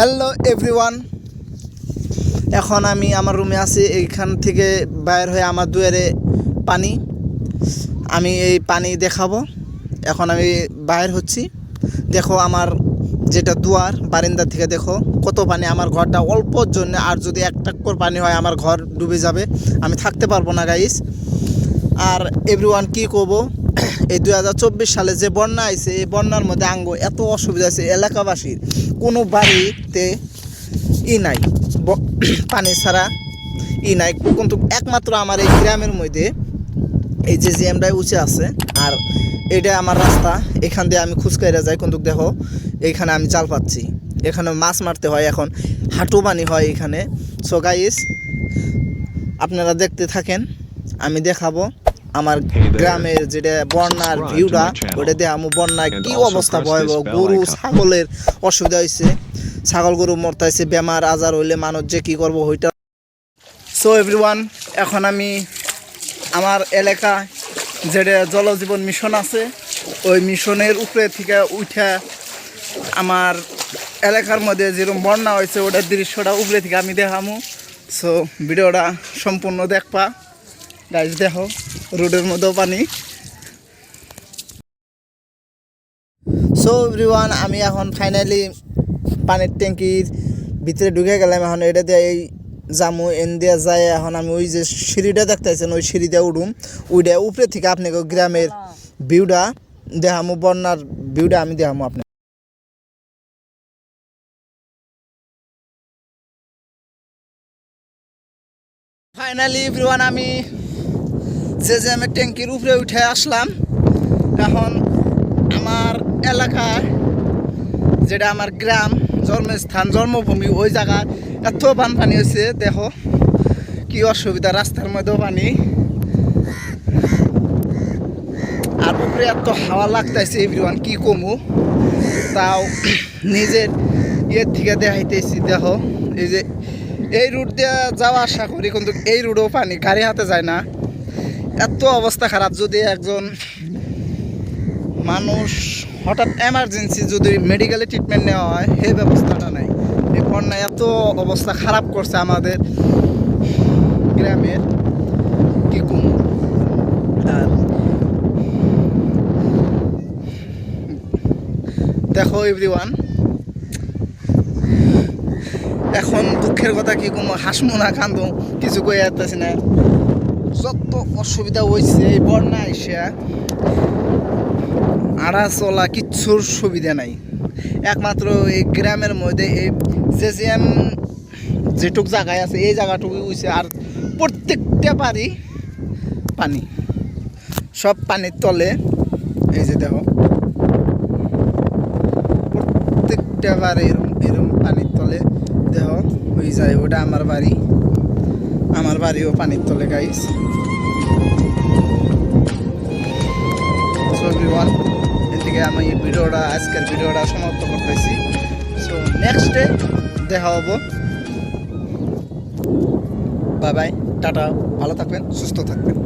Hello everyone এখন আমি আমার রুমে আছি। এইখান থেকে বাইর হয়ে আমার দুয়ারে পানি। আমি এই পানি দেখাবো। এখন আমি বাইর হচ্ছি। দেখো আমার যেটা দুয়ার, বারিন্দা থেকে দেখো কত পানি। আমার ঘরটা অল্পর জন্য, আর যদি এক টাক্কর পানি হয়, আমার ঘর ডুবে যাবে। আমি থাকতে পারব না গাইস আর এভরিওয়ান কি করব? এই দুই হাজার চব্বিশ সালে যে বন্যা আইছে, এই বন্যার মধ্যে আঙ্গ এত অসুবিধা আছে এলাকাবাসীর। কোনো বাড়িতে ই নাই পানি ছাড়া ই নাই। কিন্তু একমাত্র আমার এই গ্রামের মধ্যে এই যে জিএমটাই উঁচে আছে, আর এটা আমার রাস্তা, এখান দিয়ে আমি খুচকাইরা যাই। কিন্তু দেখো, এইখানে আমি জাল পাচ্ছি। এখানে মাছ মারতে হয় এখন, হাঁটু পানি হয় এখানে। সো গাইস আপনারা দেখতে থাকেন, আমি দেখাবো। আমার গ্রামের যেটা বন্যার ভিউটা. ওটা দিয়ে আমি বন্যায় কি অবস্থা ভয়াবহ গরু ছাগলের অসুবিধা হয়েছে ছাগল গরু মরতাইছে বেমার আজার হইলে মানুষ যে কি করব ওইটা। সো এভরিওয়ান এখন আমি আমার এলাকায় যেটা জলজীবন মিশন আছে ওই মিশনের উপরে থেকে উঠে আমার এলাকার মধ্যে যেরকম বন্যা হয়েছে ওটার দৃশ্যটা উপরে থেকে আমি দেখামু। সো ভিডিওটা সম্পূর্ণ দেখবা। গাছ দেখো। রোডের মধ্যেও পানি। সো এভরিওয়ান আমি এখন ফাইনালি পানির ট্যাঙ্কির ভিতরে ঢুকে গেলাম। এখন এটা দিয়ে এই জামু এন দিয়ে যায়। এখন আমি ওই যে সিঁড়িটা দেখতেছেন, ওই সিঁড়ি দিয়ে উঠুম ওইটা উপরে থেকে আপনাকে গ্রামের ভিউটা দেখামু, বন্যার ভিউটা আমি দেখামু আপনি ফাইনালি এভরিওয়ান আমি যে যে আমি ট্যাঙ্কির উপরে উঠে আসলাম, এখন আমার এলাকায় যেটা আমার গ্রাম, জন্মস্থান, জন্মভূমি, ওই জায়গায় এত বানপানি হয়েছে, দেখো কি অসুবিধা, রাস্তার মধ্যেও পানি। আর উপরে এত হাওয়া লাগতেছে এভরিওয়ান কি কমু? তাও নিজের ইয়ের থেকে দেখাইতেছি, দেখো, এই যে এই রুট দিয়ে যাওয়া আশা করি, কিন্তু এই রুটেও পানি, গাড়ি হাতে যায় না। এত অবস্থা খারাপ যদি একজন মানুষ হঠাৎ এমার্জেন্সি যদি মেডিকেলে ট্রিটমেন্ট নেওয়া হয়, সেই ব্যবস্থাটা নাই। এই বন্যা এত অবস্থা খারাপ করছে আমাদের গ্রামের কি কম আর দেখো এভরিওয়ান এখন দুঃখের কথা কি কম হাসমু না কান্দু, কিছু কই আসতেছি না। যত অসুবিধা হয়েছে, এই বন্যা এসে আড়া চলা কিচ্ছুর সুবিধা নাই। একমাত্র এই গ্রামের মধ্যে এই যে যেটুক জায়গায় আছে, এই জায়গাটুকু হয়েছে আর প্রত্যেকটা বাড়ি পানি। সব পানির তলে, এই যে দেখো। প্রত্যেকটা বাড়ি এরম এরম পানির তলে দেখো, হয়ে যায়। ওটা আমার বাড়ি। আমার বাড়িও পানির তলে গাইস এদিকে আমি এই ভিডিওটা, আজকের ভিডিওটা সমাপ্ত করতেছি। সো নেক্সট ডে দেখা হব। বাই বাই টাটা, ভালো থাকবেন, সুস্থ থাকবেন।